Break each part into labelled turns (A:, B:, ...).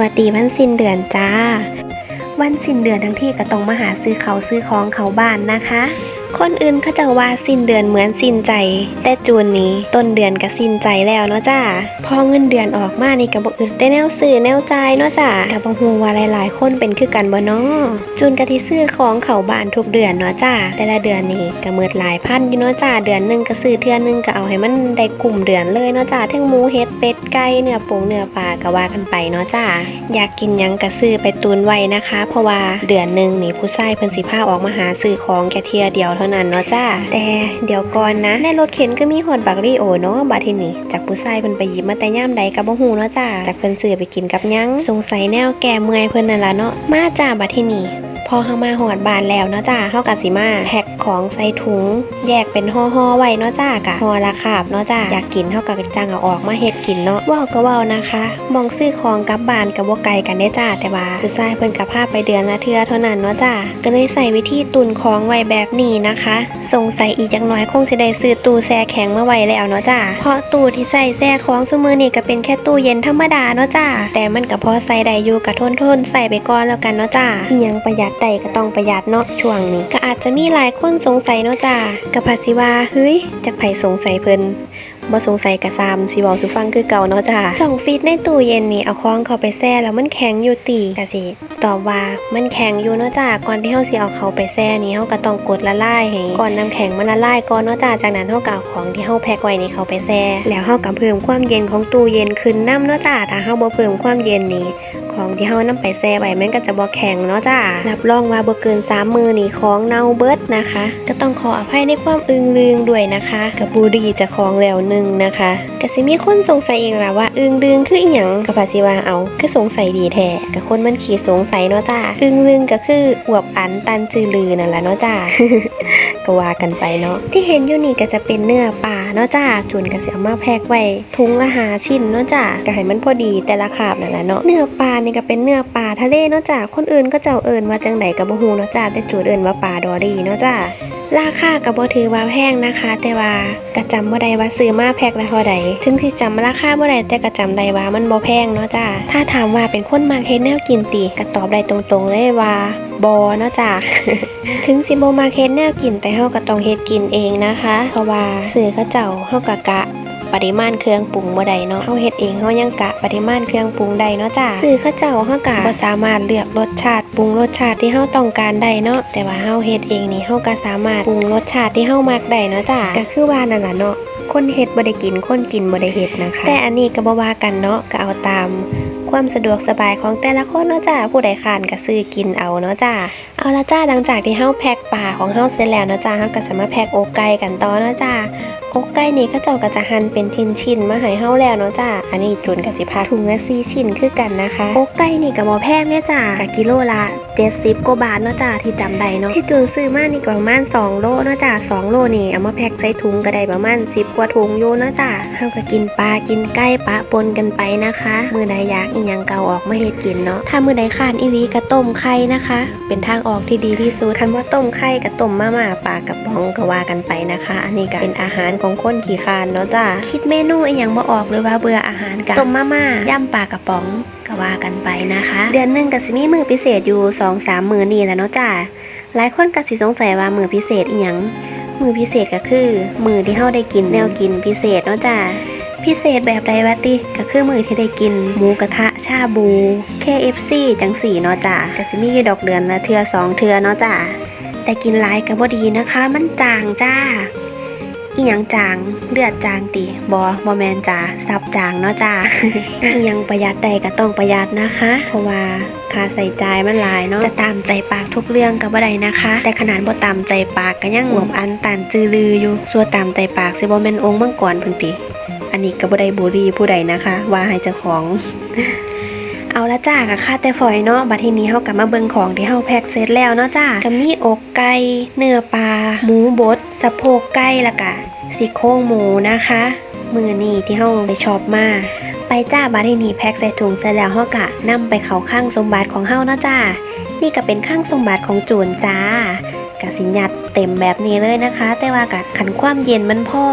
A: วัสดีวันสิ้นเดือนจ้า วันสิ้นเดือนทั้งที่ก็ต้องมาหาซื้อเขาซื้อของเขาบ้านนะคะ คนอื่นเขาจะว่าสิ้นเดือนเหมือนสิ้นใจ แต่จูนนี้ต้นเดือนก็สิ้นใจแล้วเนาะจ้าพอเงินเดือนออกมานี่ก็บอกอึดแต่แนวซื้อแนวใจเนาะจ้าก็บ่ฮู้ว่าหลาย ๆ คนเป็นคือกันบ่เนาะจูนก็ที่ซื้อของเขาบ้านทุกเดือนเนาะจ้าแต่ละเดือนนี่ก็เมิดหลายพันอยู่เนาะจ้าเดือนหนึ่งก็ซื้อเทื่อหนึงก็เอาให้มันได้กลุ่มเดือนเลยเนาะจ้าทั้งหมูเห็ดเป็ดไก่เนื้อปูเนื้อปลาก็ว่ากันไปเนาะจ้าอยากกินยังก็ซื้อไปตุนไว้นะคะ เพราะว่าเดือนหนึ่งนี่ผู้ชายเพิ่นสิพาออกมาหาซื้อของแค่เทียเดียวเท่านั้นเนาะจ้า แต่เดี๋ยวก่อนนะในรถเข็นก็มีหอดบักรี่โอเนาะบาทีนี้จากผู้ชายเพิ่นไปหยิบมาแต่ย่ามใดกับ่ฮู้เนาะจ้าจากเพิ่นซื้อไปกินกับยังสงสัยแนวแก่เมื่อยเพิ่นนั่นล่ะเนาะมาจ้าบาทีนี้ พอเฮามาหอดบานแล้วเนาะจ้าเฮาก็สิมาแพ็คของใส่ถุง แยกเป็นห่อๆไว้เนาะจ้ากะห่อละคาบเนาะจ้าอยากกินเฮาก็จังเอาออกมาเฮ็ดกินเนาะว้าก็เว้านะคะ มองซื้อของกับบานก็บ่ไกลกันได้จ้าแต่ว่าผู้ชายเพิ่นก็พาไปเดือนละเทื่อเท่านั้นเนาะจ้าก็เลยใส่วิธีตุนของไว้แบบนี้นะคะ สงสัยอีกจักหน่อยคงสิได้ซื้อตู้แช่แข็งมาไว้แล้วเนาะจ้าเพราะตู้ที่ใส่แช่ของซุมือนี่ก็เป็นแค่ตู้เย็นธรรมดาเนาะจ้าแต่มันก็พอใส่ได้อยู่ก็ทนทนๆใส่ไปก่อนแล้วกันเนาะจ้าอียังประหยัดได้ก็ต้องประหยัดเนาะช่วงนี้ ก็อาจจะมีหลายคนสงสัยเนาะจ้ากับภาสิว่าเฮ้ยจักไผสงสัยเพิ่นบ่สงสัยกะซามสิเว้าสุฟังคือเก่าเนาะจ้าช่องฟีดในตู้เย็นนี่เอาของเข้าไปแช่แล้วมันแข็งอยู่ติกะสิตอบว่ามันแข็งอยู่เนาะจ้าก่อนที่เฮาสิเอาเขาไปแช่นี่เฮาก็ต้องกดละลายให้ก่อนน้ำแข็งมันละลายก่อนเนาะจ้าจากนั้นเฮาก็เอาของที่เฮาแพ็คไว้นี่เขาไปแช่แล้วเฮาก็เพิ่มความเย็นของตู้เย็นขึ้นนํเนาะจ้าถ้าเฮาบ่เพิ่มความเย็นนี่ ของที่เฮานำไปแช่ไว้มันก็จะบ่แข็งเนาะจ้ารับรองว่าบ่เกิน3มือนี่ของเน่าเบิดนะคะ ก็ต้องขออภัยในความอึงลืงด้วยนะคะกับบุรีจะของแล้วหนึงนะคะก็สิมีคนสงสัยอีกล่ะว่าอึงลืงคืออีหยังก็ภาสิว่าเอาคือสงสัยดีแท้ก็คนมันขี้สงสัยเนาะจ้าอึงลืงก็คืออวบอันตันจือลือนั่นแหละเนาะจ้าก็ว่ากันไปเนาะที่เห็นอยู่นี่ก็จะเป็นเนื้อปลาเนาะจ้าจุนก็เสียมาแพกไว้ทุงละหาชิ้นเนาะจ้าก็ให้มันพอดีแต่ละขาบนั่นแหละเนาะเนื้อปลานี่ก็เป็นเนื้อปลาทะเลเนาะจ้าคนอื่นก็เจ้าเอิญว่าจังไหนก็บ่ฮู้เนาะจ้าแต่จูดเอิญว่าปลาดอรี่เนาะจ้า ราคากับ่ถือว่าแพงนะคะ แต่ว่ากระจำบ่ได้ว่าซื้อมาแพ็คละเท่าใดถึงที่จำราคาบ่ได้แต่กระจำได้ว่ามันบ่แพงเนาะจ้าถ้าถามว่าเป็นคนมาเฮ็ดแนวกินตีก็ตอบได้ตรงๆเลยว่าบอเนาะจ้าถึงสิบ่มาเฮ็ดแนวกินแต่เฮาก็ต้องเฮ็ดกินเองนะคะ เพราะว่าซื้อกระเจ้าเฮากะกะ ปริมาณเครื่องปรุงบ่ได้เนาะเฮาเฮ็ดเองเฮายังกะปริมาณเครื่องปรุงได้เนาะจ้าสื่อเขาเจ้าเฮากะบ่สามารถเลือกรสชาติปรุงรสชาติที่เฮาต้องการได้เนาะแต่ว่าเฮาเฮ็ดเองนี่เฮาก็สามารถปรุงรสชาติที่เฮามักได้เนาะจ้าก็คือว่านั่นล่ะเนาะคนเฮ็ดบ่ได้กินคนกินบ่ได้เฮ็ดนะคะ แต่อันนี้ก็บ่ว่ากันเนาะก็เอาตามความสะดวกสบายของแต่ละคนเนาะจ้าผู้ใดขานก็ซื้อกินเอาเนาะจ้าเอาละจ้าหลังจากที่เฮาแพ็คปลาของเฮาเสร็จแล้วเนาะจ้าเฮาก็จะมาแพ็คอกไก่กันต่อเนาะจ้าอกไก่นี่เขาเจ้าก็จะหั่นเป็นชิ้นๆมาให้เฮาแล้วเนาะจ้าอันนี้จุนก็สิพาถุงละ4ชิ้นคือกันนะคะอกไก่นี่ก็บ่แพงเนี่ยจ้ากะกิโลละ70กว่าบาทเนาะจ้าที่จำได้เนาะที่จุนซื้อมานี่ก็ประมาณ2โลเนาะจ้า2โลนี่เอามาแพ็คใส่ถุงก็ได้ประมาณ10กว่าถุงอยู่เนาะจ้าเฮาก็กินปลากินไก่ปะปนกันไปนะคะ มือใดอยากอีหยังเก่าออกมาเฮ็ดกินเนาะถ้ามือใดขาดอีลีก็ต้มไข่นะคะ เป็นทางออกที่ดีที่สุดคันว่าต้มไข่กับต้มมาม่าปลากระป๋องก็ว่ากันไปนะคะ อันนี้ก็เป็นอาหารของคนขี้คร้านเนาะจ้าคิดเมนูอีหยังบ่ออกหรือว่าเบื่ออาหารกันต้มมาม่าย่ำปลากระป๋องก็ว่ากันไปนะคะ เดือนหนึงก็สิมีมื้อพิเศษอยู่2-3มื้อนี่แหละเนาะจ้าหลายคนก็สิสงสัยว่ามื้อพิเศษอีหยังมื้อพิเศษก็คือ มื้อที่เฮาได้กินแนวกินพิเศษเนาะจ้าพิเศษแบบใดวะติก็คือมือที่ได้กิน หมูกระทะชาบู KFC จังสี่เนาะจ้ะก็สิมีอยู่ดอกเดือนละเทือสองเทือเนาะจ้ะแต่กินหลายก็บ่ดีนะคะ มันจางจ้า อียังจางเลือดจางติบอบอแมนจ้าซับจางเนาะจ้าอียังประหยัดใดก็ต้องประหยัดนะคะ เพราะว่าค่าใส่ใจมันหลายเนาะจะตามใจปากทุกเรื่องก็บ่ได้นะคะ แต่ขนาดบ่ตามใจปากก็ยังหวมอันตันจือลืออยู่ส่วนตามใจปากสิบ่แม่นองค์มังกรพุ่นติอันนี้ก็บ่ได้บุรีผู้ใดนะคะ ว่าให้เจ้าของ เอาละจ้ากับค่าแต่ฝอยเนาะบัดทีนี้เฮากลับมาเบิ่งของที่เฮาแพ็คเสร็จแล้วเนาะจ้าก็มีอกไก่เนื้อปลาหมูบดสะโพกไก่ละกะซี่โครงหมูนะคะ มือนี่ที่เฮาไปช็อปมาไปจ้าบัดทีนี้แพ็คใส่ถุงเสร็จแล้วเฮากะนำไปเขาข้างสมบัติของเฮาเนาะจ้านี่ก็เป็นข้างสมบัติของโจรจ้า กะสิยัดเต็มแบบนี้เลยนะคะ แต่ว่ากะขันความเย็นมันพ่อ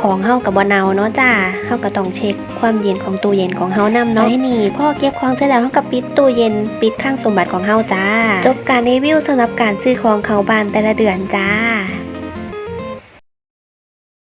A: ของเฮากับบ่เนาเนาะจ้าเฮาก็ต้องเช็คความเย็นของตู้เย็นของเฮานำเนาะให้นี่พ่อเก็บของเสร็จแล้วเฮาก็ปิดตู้เย็นปิดข้างสมบัติของเฮาจ้า จบการรีวิวสำหรับการซื้อของเขาบ้านแต่ละเดือนจ้า